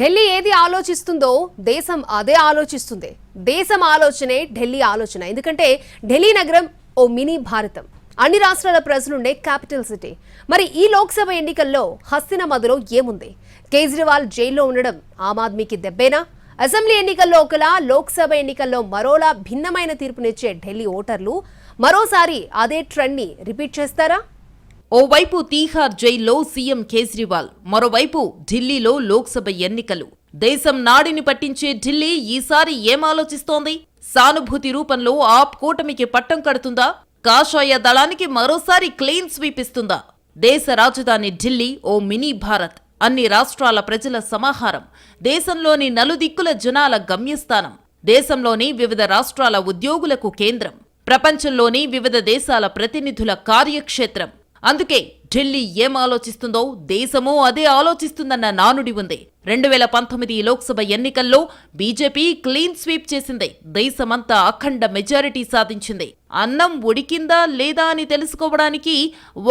ఢిల్లీ ఏది ఆలోచిస్తుందో దేశం అదే ఆలోచిస్తుంది. దేశం ఆలోచనే ఢిల్లీ ఆలోచన. ఎందుకంటే ఢిల్లీ నగరం ఓ మినీ భారతం. అన్ని రాష్ట్రాల ప్రజలుండే క్యాపిటల్ సిటీ. మరి ఈ లోక్సభ ఎన్నికల్లో హస్తినమదులో ఏముంది? కేజ్రీవాల్ జైల్లో ఉండడం ఆమ్ ఆద్మీకి దెబ్బేనా? అసెంబ్లీ ఎన్నికల్లో ఒకలా లోక్సభ ఎన్నికల్లో మరోలా భిన్నమైన తీర్పునిచ్చే ఢిల్లీ ఓటర్లు మరోసారి అదే ట్రెండ్ని రిపీట్ చేస్తారా? ఓవైపు తీహార్ జైల్లో సీఎం కేజ్రీవాల్ మరోవైపు ఢిల్లీలో లోక్సభ ఎన్నికలు. దేశం నాడిని పట్టించే ఢిల్లీ ఈసారి ఏం ఆలోచిస్తోంది సానుభూతి రూపంలో ఆప్ కూటమికి పట్టం కడుతుందా? కాషాయ దళానికి మరోసారి క్లీన్ స్వీప్ ఇస్తుందా? దేశ రాజధాని ఢిల్లీ ఓ మినీ భారత్. అన్ని రాష్ట్రాల ప్రజల సమాహారం. దేశంలోని నలుదిక్కుల జనాల గమ్యస్థానం. దేశంలోని వివిధ రాష్ట్రాల ఉద్యోగులకు కేంద్రం. ప్రపంచంలోని వివిధ దేశాల ప్రతినిధుల కార్యక్షేత్రం. అందుకే ఢిల్లీ ఏం ఆలోచిస్తుందో దేశమూ అదే ఆలోచిస్తుందన్న నానుడి ఉంది. రెండు వేల పంతొమ్మిది లోక్సభ ఎన్నికల్లో బీజేపీ క్లీన్ స్వీప్ చేసింది. దేశమంతా అఖండ మెజారిటీ సాధించింది. అన్నం ఉడికిందా లేదా అని తెలుసుకోవడానికి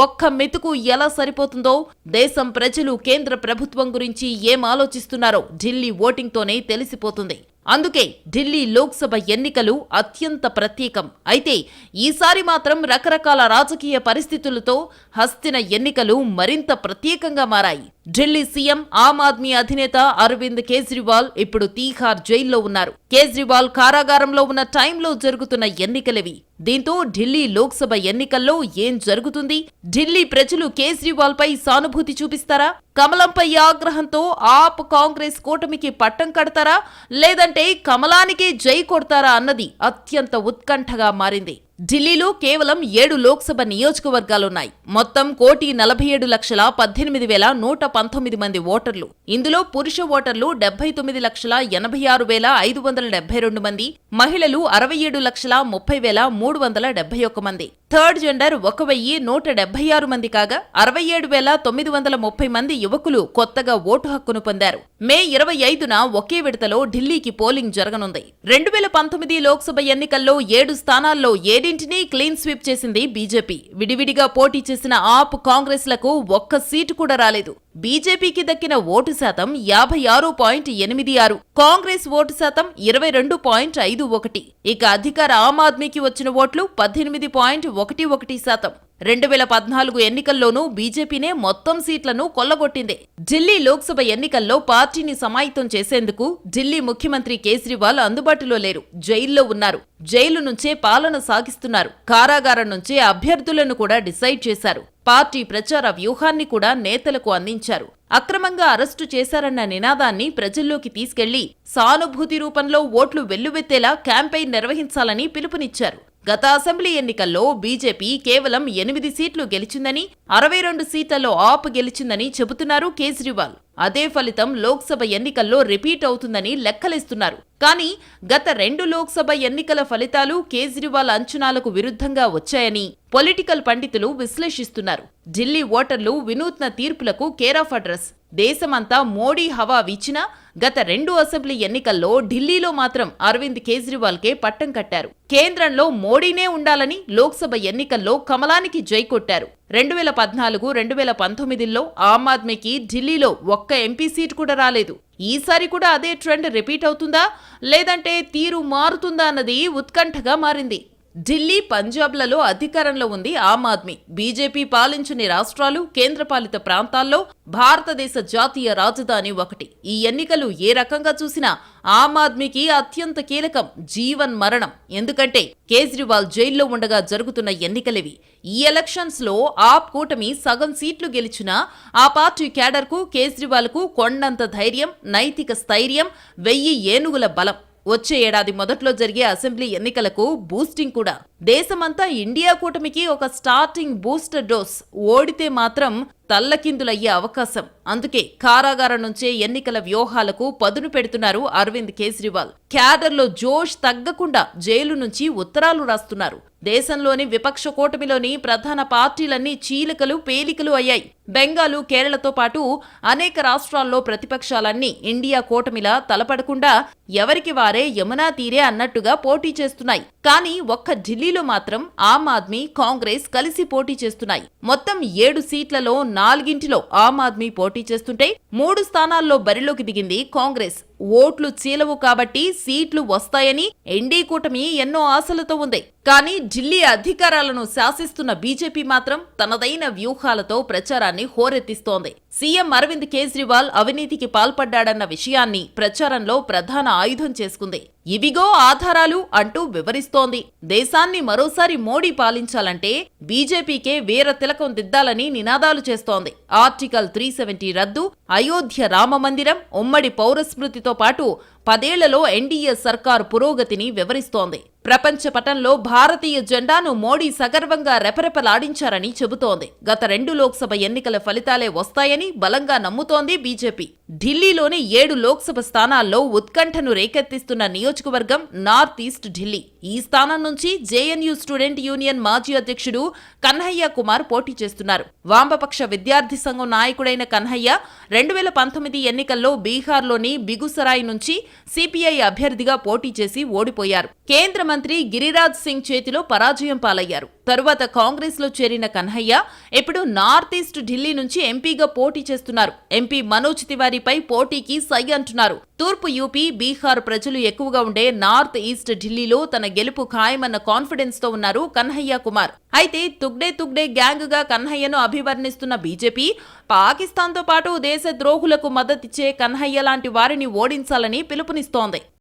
ఒక్క మెతుకు ఎలా సరిపోతుందో దేశం ప్రజలు కేంద్ర ప్రభుత్వం గురించి ఏం ఆలోచిస్తున్నారో ఢిల్లీ ఓటింగ్తోనే తెలిసిపోతుంది. అందుకే ఢిల్లీ లోక్సభ ఎన్నికలు అత్యంత ప్రత్యేకం. అయితే ఈసారి మాత్రం రకరకాల రాజకీయ పరిస్థితులతో హస్తిన ఎన్నికలు మరింత ప్రత్యేకంగా మారాయి. ఢిల్లీ సీఎం ఆమ్ ఆద్మీ అధినేత అరవింద్ కేజ్రీవాల్ ఇప్పుడు తీహార్ జైల్లో ఉన్నారు. కేజ్రీవాల్ కారాగారంలో ఉన్న టైంలో జరుగుతున్న ఎన్నికలవి. దీంతో ఢిల్లీ లోక్సభ ఎన్నికల్లో ఏం జరుగుతుంది? ఢిల్లీ ప్రజలు కేజ్రీవాల్ పై సానుభూతి చూపిస్తారా? కమలంపై ఆగ్రహంతో ఆప్ కాంగ్రెస్ కూటమికి పట్టం కడతారా? లేదంటే కమలానికే జై కొడతారా అన్నది అత్యంత ఉత్కంఠగా మారింది. ఢిల్లీలో కేవలం ఏడు లోక్సభ నియోజకవర్గాలున్నాయి. మొత్తం కోటి నలభై ఏడు లక్షల పద్దెనిమిది వేల నూట పంతొమ్మిది మంది ఓటర్లు. ఇందులో పురుష ఓటర్లు డెబ్బై తొమ్మిది లక్షల ఎనభై ఆరు వేల ఐదు వందల డెబ్బై రెండు మంది మహిళలు అరవై ఏడు లక్షల ముప్పై వేల మూడు వందల డెబ్బై ఒక్క మంది. థర్డ్ జెండర్ ఒక వెయ్యి నూట డెబ్బై ఆరు మంది కాగా అరవై ఏడు వేల తొమ్మిది వందల ముప్పై మంది యువకులు కొత్తగా ఓటు హక్కును పొందారు. మే ఇరవై ఐదున ఒకే విడతలో ఢిల్లీకి పోలింగ్ జరగనుంది. రెండు వేల పంతొమ్మిది లోక్సభ ఎన్నికల్లో ఏడు స్థానాల్లో ఏడింటినీ క్లీన్ స్వీప్ చేసింది బీజేపీ. విడివిడిగా పోటీ చేసిన ఆప్ కాంగ్రెస్లకు ఒక్క సీటు కూడా రాలేదు. బీజేపీకి దక్కిన ఓటు శాతం యాభై ఆరు పాయింట్ ఎనిమిది ఆరు కాంగ్రెస్ ఓటు శాతం ఇరవై రెండు పాయింట్ ఐదు ఒకటి. ఇక అధికార ఆమ్ ఆద్మీకి వచ్చిన ఓట్లు పద్దెనిమిది పాయింట్ ఒకటి ఒకటి శాతం. రెండు వేల పద్నాలుగు ఎన్నికల్లోనూ బీజేపీనే మొత్తం సీట్లను కొల్లగొట్టింది. ఢిల్లీ లోక్సభ ఎన్నికల్లో పార్టీని సమాయత్తం చేసేందుకు ఢిల్లీ ముఖ్యమంత్రి కేజ్రీవాల్ అందుబాటులో లేరు. జైల్లో ఉన్నారు. జైలు నుంచే పాలన సాగిస్తున్నారు. కారాగారం నుంచే అభ్యర్థులను కూడా డిసైడ్ చేశారు. పార్టీ ప్రచార వ్యూహాన్ని కూడా నేతలకు అందించారు. అక్రమంగా అరెస్టు చేశారన్న నినాదాన్ని ప్రజల్లోకి తీసుకెళ్ళి సానుభూతి రూపంలో ఓట్లు వెల్లువెత్తేలా క్యాంపెయిన్ నిర్వహించాలని పిలుపునిచ్చారు. గత అసెంబ్లీ ఎన్నికల్లో బీజేపీ కేవలం ఎనిమిది సీట్లు గెలిచిందని అరవై రెండు సీట్లలో ఆప్ గెలిచిందని చెబుతున్నారు కేజ్రీవాల్. అదే ఫలితం లోక్సభ ఎన్నికల్లో రిపీట్ అవుతుందని లెక్కలేస్తున్నారు. కానీ గత రెండు లోక్సభ ఎన్నికల ఫలితాలు కేజ్రీవాల్ అంచనాలకు విరుద్ధంగా వచ్చాయని పొలిటికల్ పండితులు విశ్లేషిస్తున్నారు. ఢిల్లీ ఓటర్లు వినూత్న తీర్పులకు కేరాఫ్ అడ్రస్ దేశమంతా మోడీ హవా వీచినా గత రెండు అసెంబ్లీ ఎన్నికల్లో ఢిల్లీలో మాత్రం అరవింద్ కేజ్రీవాల్కే పట్టం కట్టారు. కేంద్రంలో మోడీనే ఉండాలని లోక్సభ ఎన్నికల్లో కమలానికి జై కొట్టారు. రెండు వేల పద్నాలుగు రెండు వేల పంతొమ్మిదిలో ఆమ్ ఆద్మీకి ఢిల్లీలో ఒక్క ఎంపీ సీట్ కూడా రాలేదు. ఈసారి కూడా అదే ట్రెండ్ రిపీట్ అవుతుందా? లేదంటే తీరు మారుతుందా అన్నది ఉత్కంఠగా మారింది. ఢిల్లీ పంజాబ్లలో అధికారంలో ఉంది ఆమ్ ఆద్మీ. బీజేపీ పాలించని రాష్ట్రాలు కేంద్రపాలిత ప్రాంతాల్లో భారతదేశ జాతీయ రాజధాని ఒకటి. ఈ ఎన్నికలు ఏ రకంగా చూసినా ఆమ్ ఆద్మీకి అత్యంత కీలకం జీవన్ మరణం. ఎందుకంటే కేజ్రీవాల్ జైల్లో ఉండగా జరుగుతున్న ఎన్నికలివి. ఈ ఎలక్షన్స్లో ఆప్ కూటమి సగం సీట్లు గెలిచినా ఆ పార్టీ క్యాడర్కు కేజ్రీవాల్కు కొండంత ధైర్యం నైతిక స్థైర్యం వెయ్యి ఏనుగుల బలం. వచ్చే ఏడాది మొదట్లో జరిగే అసెంబ్లీ ఎన్నికలకు బూస్టింగ్ కూడా. దేశమంతా ఇండియా కూటమికి ఒక స్టార్టింగ్ బూస్టర్ డోస్. ఓడితే మాత్రం తల్లకిందులయ్యే అవకాశం. అందుకే కారాగారం నుంచే ఎన్నికల వ్యూహాలకు పదును పెడుతున్నారు అరవింద్ కేజ్రీవాల్. క్యాడర్లో జోష్ తగ్గకుండా జైలు నుంచి ఉత్తరాలు రాస్తున్నారు. దేశంలోని విపక్ష కూటమిలోని ప్రధాన పార్టీలన్నీ చీలికలు పేలికలు అయ్యాయి. బెంగాలు కేరళతో పాటు అనేక రాష్ట్రాల్లో ప్రతిపక్షాలన్నీ ఇండియా కూటమిలా తలపడకుండా ఎవరికి వారే యమునా తీరే అన్నట్టుగా పోటీ చేస్తున్నాయి. కానీ ఒక్క ఢిల్లీలో మాత్రం ఆమ్ ఆద్మీ కాంగ్రెస్ కలిసి పోటీ చేస్తున్నాయి. మొత్తం ఏడు సీట్లలో నాలుగింటిలో ఆమ్ ఆద్మీ పోటీ చేస్తుంటే మూడు స్థానాల్లో బరిలోకి దిగింది కాంగ్రెస్. ఓట్లు చీలవు కాబట్టి సీట్లు వస్తాయని ఎన్డీ కూటమి ఎన్నో ఆశలతో ఉంది. కానీ ఢిల్లీ అధికారాలను శాసిస్తున్న బీజేపీ మాత్రం తనదైన వ్యూహాలతో ప్రచారాన్ని హోరెత్తిస్తోంది. సీఎం అరవింద్ కేజ్రీవాల్ అవినీతికి పాల్పడ్డాడన్న విషయాన్ని ప్రచారంలో ప్రధాన ఆయుధం చేసుకుంది. ఇవిగో ఆధారాలు అంటూ వివరిస్తోంది. దేశాన్ని మరోసారి మోడీ పాలించాలంటే బీజేపీకే వీర తిలకం దిద్దాలని నినాదాలు చేస్తోంది. ఆర్టికల్ త్రీ సెవెంటీ రద్దు అయోధ్య రామ మందిరం ఉమ్మడి పౌరస్మృతితో పాటు పదేళ్ళలో ఎన్డీఏ సర్కార్ పురోగతిని వివరిస్తోంది. ప్రపంచ పటంలో భారతీయ జెండాను మోడీ సగర్వంగా రెపరెపలాడించారని చెబుతోంది. గత రెండు లోక్సభ ఎన్నికల ఫలితాలే వస్తాయని బలంగా నమ్ముతోంది బీజేపీ. ఢిల్లీలోని ఏడు లోక్సభ స్థానాల్లో ఉత్కంఠను రేకెత్తిస్తున్న నియోజకవర్గం నార్త్ ఈస్ట్ ఢిల్లీ. ఈ స్థానం నుంచి జేఎన్యూ స్టూడెంట్ యూనియన్ మాజీ అధ్యక్షుడు కన్హయ్య కుమార్ పోటీ చేస్తున్నారు. వామపక్ష విద్యార్థి సంఘం నాయకుడైన కన్హయ్య రెండు వేల పంతొమ్మిది ఎన్నికల్లో బీహార్లోని బిగుసరాయ్ నుంచి సిపిఐ అభ్యర్థిగా పోటీ చేసి ఓడిపోయారు. కేంద్ర మంత్రి గిరిరాజ్ సింగ్ చేతిలో పరాజయం పాలయ్యారు. తరువాత కాంగ్రెస్లో చేరిన కన్హయ్య ఇప్పుడు నార్త్ ఈస్ట్ ఢిల్లీ నుంచి ఎంపీగా పోటీ చేస్తున్నారు. ఎంపీ మనోజ్ తివారీపై పోటీకి సై అంటున్నారు. తూర్పు యూపీ బీహార్ ప్రజలు ఎక్కువగా ఉండే నార్త్ ఈస్ట్ ఢిల్లీలో తన గెలుపు ఖాయమన్న కాన్ఫిడెన్స్తో ఉన్నారు కన్హయ్య కుమార్. అయితే తుగ్డే తుగ్డే గ్యాంగ్గా కన్హయ్యను అభివర్ణిస్తున్న బీజేపీ పాకిస్తాన్తో పాటు దేశ ద్రోహులకు మద్దతిచ్చే కన్హయ్య లాంటి వారిని ఓడించాలని పిలుపునిస్తోంది.